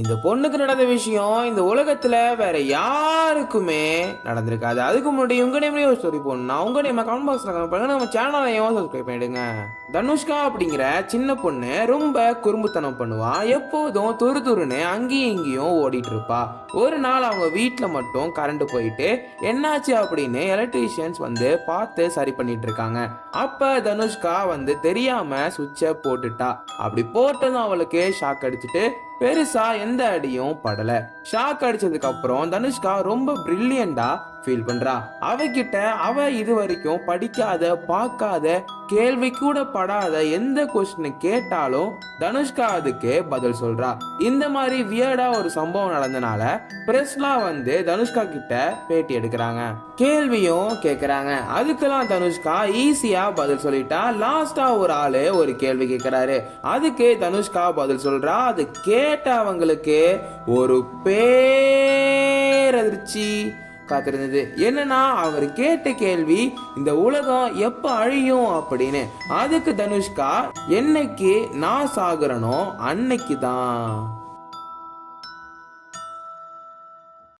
இந்த பொண்ணுக்கு நடந்த விஷயம் இந்த உலகத்தில் வேற யாருக்குமே நடந்திருக்காது. அதுக்கு முன்னாடி உங்க நேம்லயே ஒரு ஸ்டோரி போடணும் உங்க நேம் கமெண்ட் பாக்ஸ்ல கமெண்ட் பண்ணுங்க. நம்ம சேனலையும் சப்ஸ்கிரைப் பண்ணிடுங்க? தனுஷ்கா அப்படிங்கிற சின்ன பொண்ணு ரொம்ப குறும்புத்தனம் பண்ணுவா. எப்போதும் துரு துருன்னு அங்கேயும் இங்கேயும் ஓடிட்டு இருப்பா. ஒரு நாள் அவங்க வீட்டில் மட்டும் கரண்ட் போயிட்டு என்னாச்சு? அப்படின்னு எலக்ட்ரீஷியன்ஸ் வந்து பார்த்து சரி பண்ணிட்டு இருக்காங்க. அப்ப தனுஷ்கா வந்து தெரியாம சுவிட்சை போட்டுட்டா. அப்படி போட்டதும் அவளுக்கு ஷாக் அடிச்சுட்டு பெருசா எந்த அடியும் படல. ஷாக் அடிச்சதுக்கு அப்புறம் தனுஷ்கா ரொம்ப பிரில்லியண்டா ஃபீல் பண்றா? அவகிட்ட அவ இது வரைக்கும் படிக்காத பார்க்காத கேள்வி கூட படாத எந்த கொஸ்டின் கேட்டாலும் தனுஷ்கா அதுக்கு பதில் சொல்றா. இந்த மாதிரி வியர்டா ஒரு சம்பவம் நடந்தனால பிரஸ்லாம் வந்து தனுஷ்கா கிட்ட பேட்டி எடுக்கிறாங்க. கேள்வியும் கேக்குறாங்க. அதுக்கெல்லாம் தனுஷ்கா ஈஸியா பதில் சொல்லிட்டா. லாஸ்டா ஒரு ஆளு ஒரு கேள்வி கேக்குறாரு. அதுக்கு தனுஷ்கா பதில் சொல்றா. அது கேட்டவங்களுக்கு ஒரு பேரதிர்ச்சி. காத்திருந்தது. என்னன்னா அவர் கேட்ட கேள்வி இந்த உலகம் எப்ப அழியும் அப்படின்னு. அதுக்கு தனுஷ்கா என்னைக்கு நான் சாகுறனோ அன்னைக்கு தான்